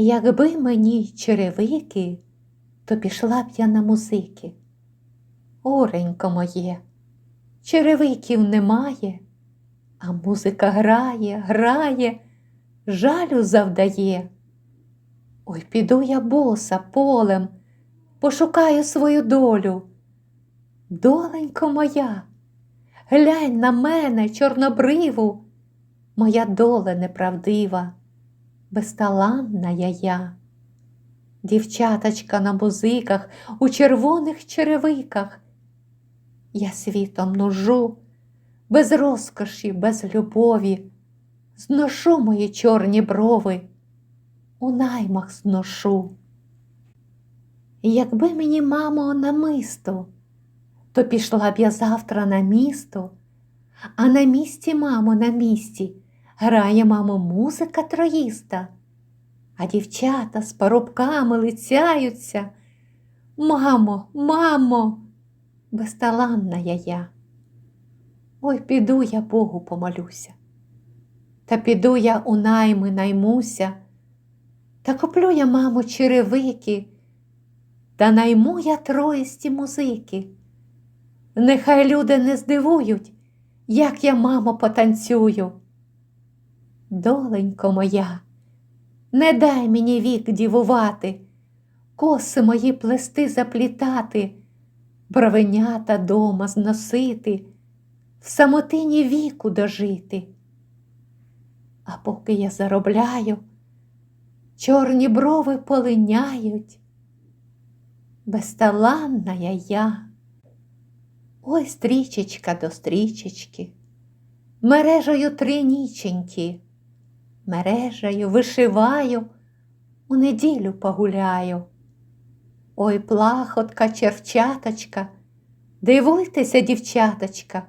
Якби мені черевики, то пішла б я на музики. Оренько моє, черевиків немає, а музика грає, грає, жалю завдає. Ой, піду я боса полем, пошукаю свою долю. Доленько моя, глянь на мене, чорнобриву, моя доля неправдива, безталанна я я. Дівчаточка на музиках у червоних черевиках. Я світом нужу, без розкоші, без любові, зношу мої чорні брови, у наймах зношу. Якби мені, мамо, намисто, то пішла б я завтра на місто, а на місці, мамо, на місці грає, мамо, музика троїста, а дівчата з парубками лицяються. Мамо, мамо, безталанна я я. Ой, піду я Богу помолюся, та піду я у найми наймуся, та куплю я, мамо, черевики, та найму я троїсті музики. Нехай люди не здивують, як я, мамо, потанцюю. Доленько моя, не дай мені вік дівувати, коси мої плести заплітати, бровенята дома зносити, в самотині віку дожити. А поки я заробляю, чорні брови полиняють, безталанна я я. Ой, стрічечка до стрічечки, мережею три ніченьки, мережею вишиваю, у неділю погуляю. Ой, плахотка, черчаточка, дивуйтеся, дівчаточка,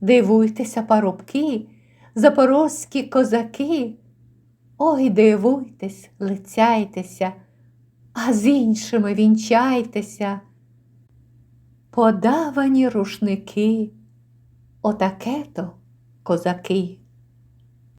дивуйтеся, парубки, запорозькі козаки. Ой, дивуйтесь, лицяйтеся, а з іншими вінчайтеся. Подавані рушники, отаке то козаки.